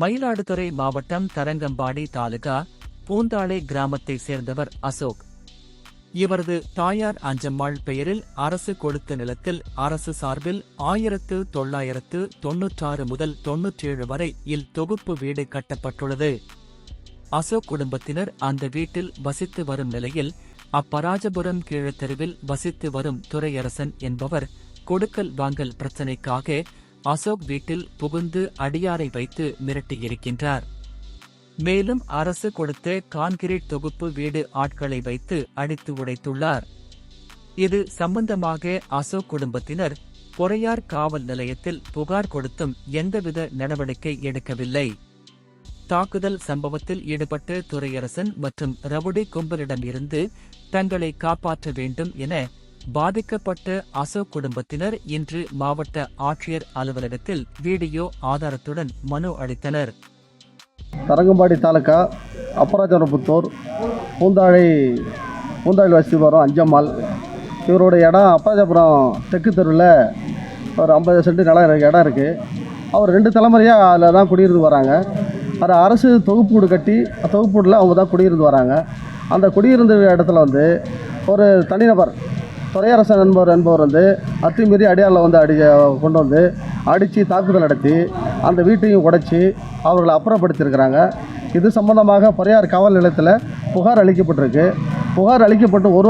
மயிலாடுதுறை மாவட்டம் தரங்கம்பாடி தாலுகா பூந்தாளை கிராமத்தைச் சேர்ந்தவர் அசோக். இவரது தாயார் அஞ்சம்மாள் பெயரில் அரசு கொடுத்த நிலத்தில் அரசு சார்பில் ஆயிரத்து தொள்ளாயிரத்து தொன்னூற்றாறு முதல் தொன்னூற்றேழு வரை இல் தொகுப்பு வீடு கட்டப்பட்டுள்ளது. அசோக் குடும்பத்தினர் அந்த வீட்டில் வசித்து வரும் நிலையில் அப்பராஜபுரம் கீழத்தெருவில் வசித்து வரும் துரையரசன் என்பவர் கொடுக்கல் வாங்கல் பிரச்சினைக்காக அசோக் வீட்டில் புகுந்து அடியாரை வைத்து மிரட்டியிருக்கின்றார். மேலும் அரசு கொடுத்த கான்கிரீட் தொகுப்பு வீடு ஆட்களை வைத்து அடித்து உடைத்துள்ளார். இது சம்பந்தமாக அசோக் குடும்பத்தினர் பொறையார் காவல் நிலையத்தில் புகார் கொடுத்தும் எந்தவித நடவடிக்கை எடுக்கவில்லை. தாக்குதல் சம்பவத்தில் ஈடுபட்ட துரையரசன் மற்றும் ரவுடி கும்பலிடமிருந்து தங்களை காப்பாற்ற வேண்டும் என பாதிக்கப்பட்ட அசோக் குடும்பத்தினர் இன்று மாவட்ட ஆட்சியர் அலுவலகத்தில் வீடியோ ஆதாரத்துடன் மனு அளித்தனர். தரங்கம்பாடி தாலுக்கா அப்பராஜனபுத்தூர் பூந்தாழை பூந்தாழி வசதி வரும் அஞ்சம்மாள். இவரோட இடம் அப்பராஜபுரம் தெற்கு தெருவில் ஒரு ஐம்பது சென்ட் நிலம் இடம் இருக்குது அவர் ரெண்டு தலைமுறையாக அதில் தான் குடியிருந்து வராங்க. அது அரசு தொகுப்பு வீடு கட்டி தொகுப்பு வீடில் அவங்க தான் குடியிருந்து வராங்க. அந்த குடியிருந்த இடத்துல வந்து ஒரு தனிநபர் துறையரசன் என்பவர் என்பவர் வந்து அத்துமீறி அடியாரில் வந்து அடி கொண்டு வந்து அடித்து தாக்குதல் நடத்தி அந்த வீட்டையும் உடைச்சி அவர்களை அப்புறப்படுத்தியிருக்கிறாங்க. இது சம்பந்தமாக பொறையார் காவல் நிலையத்தில் புகார் அளிக்கப்பட்டிருக்கு. புகார் அளிக்கப்பட்டு ஒரு